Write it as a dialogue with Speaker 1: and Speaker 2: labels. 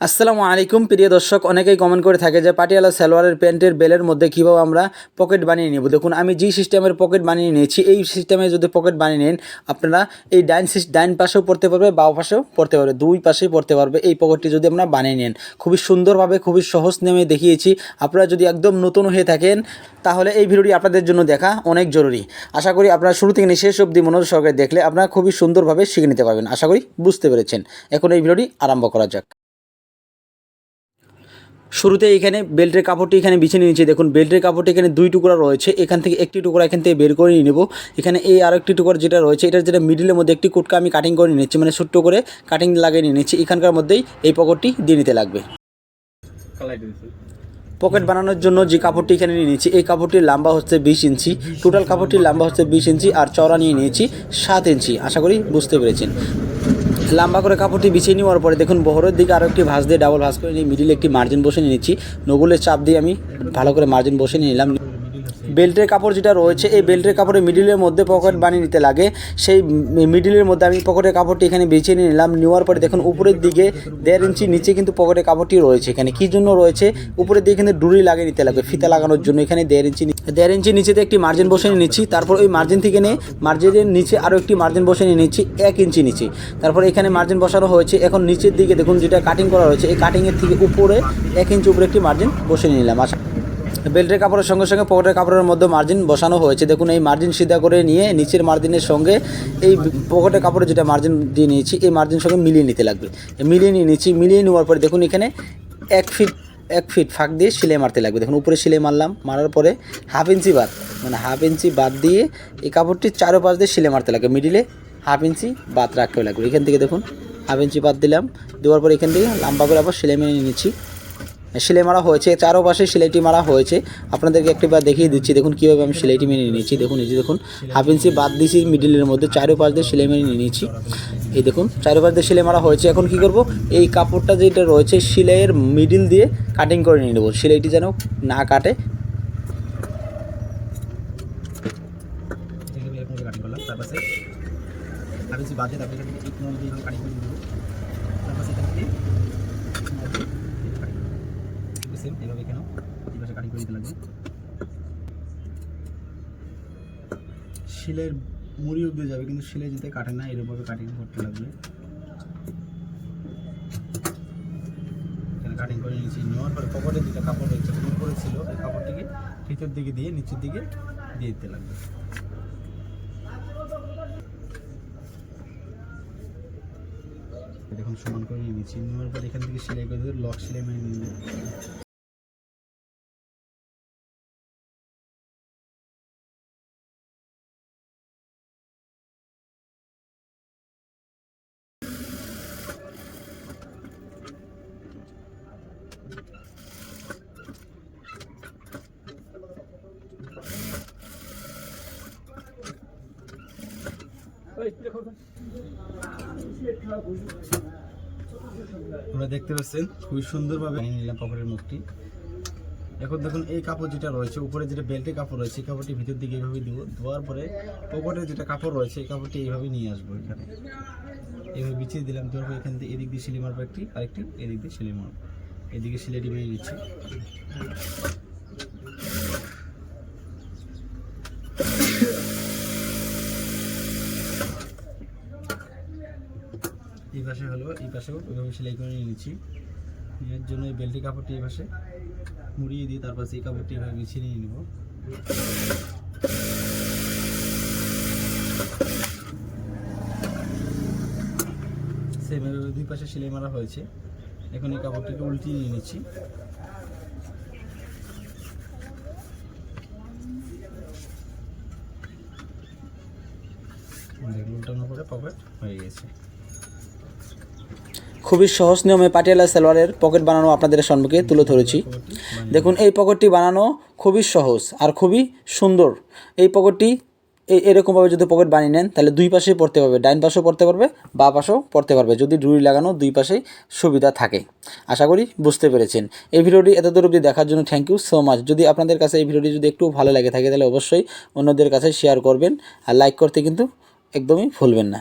Speaker 1: আসসালামু আলাইকুম, প্রিয় দর্শক। অনেকেই কমেন্ট করে থাকে যে, পাটিয়ালা সালোয়ারের প্যান্টের বেলের মধ্যে কীভাবে আমরা পকেট বানিয়ে নেব? দেখুন, আমি যে সিস্টেমের পকেট বানিয়ে নিয়েছি, এই সিস্টেমে যদি পকেট বানিয়ে নেন, আপনারা এই ডাইন ডাইন পাশেও পড়তে পারবে, বাও পাশেও পড়তে পারবে, দুই পাশেই পড়তে পারবে এই পকেটটি যদি আপনারা বানিয়ে নেন। খুবই সুন্দরভাবে, খুবই সহজ নেমে দেখিয়েছি। আপনারা যদি একদম নতুন হয়ে থাকেন, তাহলে এই ভিডিওটি আপনাদের জন্য দেখা অনেক জরুরি। আশা করি আপনারা শুরু থেকে শেষ অবধি মনোযোগ সহকারে দেখলে আপনারা খুবই সুন্দরভাবে শিখে নিতে পারবেন। আশা করি বুঝতে পেরেছেন। এখন এই ভিডিওটি আরম্ভ করা যাক। শুরুতে এখানে বেল্টের কাপড়টি এখানে বিছিয়ে নিয়েছি দেখুন, বেল্টের কাপড়টি এখানে দুই টুকরা রয়েছে। এখান থেকে একটি টুকরা এখান থেকে বের করে নিয়ে নেব। এখানে এই আরও একটি টুকরা যেটা রয়েছে এটার যেটা মিডিলের মধ্যে একটি কুটকা আমি কাটিং করে নিচ্ছি। মানে ছোট্ট করে কাটিং লাগিয়ে নিয়ে নিচ্ছি। এখানকার মধ্যেই এই পকেটটি দিয়ে নিতে লাগবে। পকেট বানানোর জন্য যে কাপড়টি এখানে নিয়ে নিয়েছি এই কাপড়টির লম্বা হচ্ছে বিশ ইঞ্চি। টোটাল কাপড়টির লম্বা হচ্ছে বিশ ইঞ্চি আর চওড়া নিয়ে নিয়েছি সাত ইঞ্চি। আশা করি বুঝতে পেরেছেন। লম্বা করে কাপড়টি বিছিয়ে নেওয়ার পরে দেখুন বহরের দিকে আরও একটি ভাঁজ দিয়ে ডাবল ভাঁজ করে নিয়ে মিডিলে একটি মার্জিন বসে নিয়েছি নগুলের চাপ দিয়ে আমি ভালো করে মার্জিন বসে নিয়ে নিলাম। বেল্টের কাপড় যেটা রয়েছে, এই বেল্টের কাপড়ের মিডিলের মধ্যে পকেট বানিয়ে নিতে লাগে। সেই মিডিলের মধ্যে আমি পকেটের কাপড়টি এখানে বেছে নিয়ে নিলাম। নেওয়ার পরে দেখুন, উপরের দিকে দেড় ইঞ্চি নিচে কিন্তু পকেটের কাপড়টি রয়েছে এখানে। কী জন্য রয়েছে? উপরের দিকে কিন্তু ডুরি লাগিয়ে নিতে লাগবে ফিতা লাগানোর জন্য। এখানে দেড় ইঞ্চি দেড় ইঞ্চি নিচেতে একটি মার্জিন বসে নিচ্ছি। তারপর ওই মার্জিন থেকে নিয়ে মার্জিনের নিচে আরও একটি মার্জিন বসে নিয়ে নিচ্ছি, এক ইঞ্চি নিচে। তারপর এখানে মার্জিন বসানো হয়েছে। এখন নিচের দিকে দেখুন, যেটা কাটিং করা হয়েছে এই কাটিংয়ের থেকে উপরে এক ইঞ্চি উপরে একটি মার্জিন বসে নিলাম। আশা বেল্টের কাপড়ের সঙ্গে সঙ্গে পকেটের কাপড়ের মধ্যে মার্জিন বসানো হয়েছে। দেখুন, এই মার্জিন সিধা করে নিয়ে নিচের মার্জিনের সঙ্গে এই পকেটের কাপড়ে যেটা মার্জিন দিয়ে নিয়েছি, এই মার্জিন সঙ্গে মিলিয়ে নিতে লাগবে। মিলিয়ে নিয়ে নিচ্ছি মিলিয়ে নেওয়ার পরে দেখুন, এখানে এক ফিট এক ফিট ফাঁক দিয়ে সেলাই মারতে লাগবে। দেখুন, উপরে সেলাই মারলাম, মারার পরে হাফ ইঞ্চি বাদ মানে হাফ ইঞ্চি বাদ দিয়ে এই কাপড়টি চারো পাশ দিয়ে সেলাই মারতে লাগবে। মিডিলে হাফ ইঞ্চি বাদ রাখতে লাগবে। এখান থেকে দেখুন হাফ ইঞ্চি বাদ দিলাম, দেওয়ার পরে এখান থেকে লাম্বা করে আবার সেলাই মেরে নিচ্ছি সেলাই মারা হয়েছে, চারোপাশে সেলাইটি মারা হয়েছে। আপনাদেরকে একটিবার দেখিয়ে দিচ্ছি, দেখুন কীভাবে আমি সেলাইটি মেনে নিয়েছি। দেখুন, এই যে দেখুন হাফ ইঞ্চি বাদ দিয়েছি মিডিলের মধ্যে, চারোপাশ দিয়ে সেলাই মেনে নিয়ে নিয়েছি। এই দেখুন, চারোপাশ দিয়ে সেলাই মারা হয়েছে। এখন কি করব? এই কাপড়টা যেটা রয়েছে, সেলাইয়ের মিডিল দিয়ে কাটিং করে নিয়ে নেব। সেলাইটি যেন না কাটে।
Speaker 2: নল দিয়ে কাটিং করে দেবো তারপরে এখান থেকে সেম এভাবে কেন এই পাশে কাটিং করে দিতে লাগবে শিলের মুড়ি অব্দি যাবে, কিন্তু শিলে যেতে কাটে না এরকমভাবে কাটিং করতে লাগবে। কাটিং করে নিয়েছি। নেওয়ার পরে পকেটের যেটা কাপড় রয়েছে উপরে ছিল এই কাপড়টিকে ভিতর দিকে দিয়ে, নিচের দিকে দিয়ে দিতে লাগবে। দেখুন, সমান করে নিয়ে নিচ্ছি নেওয়ার পর এখান থেকে সেলাই করে দেবে লক সেলাই মেরে নিয়ে আপনারা দেখতে পাচ্ছেন, খুবই সুন্দরভাবে নিলাম পকেটের মুখটি। এখন দেখুন, এই কাপড় যেটা রয়েছে, উপরে যেটা বেল্টের কাপড় রয়েছে, এই কাপড়টি ভিতর দিকে এইভাবে দিব, দেওয়ার পরে পকেটের যেটা কাপড় রয়েছে, এই কাপড়টি এইভাবে নিয়ে আসব এখানে। এইভাবে বিছিয়ে দিলাম, দেওয়ার পর এখান থেকে এদিক দিয়ে সিলাই মারবো একটি, আরেকটি, এদিক দিয়ে সিলাই মারবো এদিকে সিলাইটি বেরিয়ে নিচ্ছি এই পাশে হলো, এই পাশেও ওইভাবে সেলাই করে নিয়ে নিচ্ছি। এর জন্য এই বেল্টি কাপড়টি এই পাশে মুড়িয়ে দিয়ে তারপর সেই কাপড়টি এভাবে বিছিয়ে নিয়ে নেব। সেম এভাবে দুই পাশে সেলাই মারা হয়েছে। এখন এই কাপড়টিকে উল্টিয়ে নিয়ে নিচ্ছি। উল্টানোর পরে পকেট হয়ে গেছে।
Speaker 1: খুবই সহজ নিয়মে পাটিয়ালা সালোয়ারের পকেট বানানো আপনাদের সম্মুখে তুলে ধরেছি। দেখুন, এই পকেটটি বানানো খুবই সহজ আর খুবই সুন্দর। এই পকেটটি এই এরকমভাবে যদি পকেট বানিয়ে নেন, তাহলে দুই পাশেই পড়তে পারবে। ডাইন পাশেও পড়তে পারবে, বা পাশেও পড়তে পারবে। যদি ডুরি লাগানো, দুই পাশেই সুবিধা থাকে। আশা করি বুঝতে পেরেছেন। এই ভিডিওটি এত দূর অবধি দেখার জন্য থ্যাংক ইউ সো মাচ যদি আপনাদের কাছে এই ভিডিওটি যদি একটু ভালো লাগে থাকে, তাহলে অবশ্যই অন্যদের কাছে শেয়ার করবেন। আর লাইক করতে কিন্তু একদমই ভুলবেন না।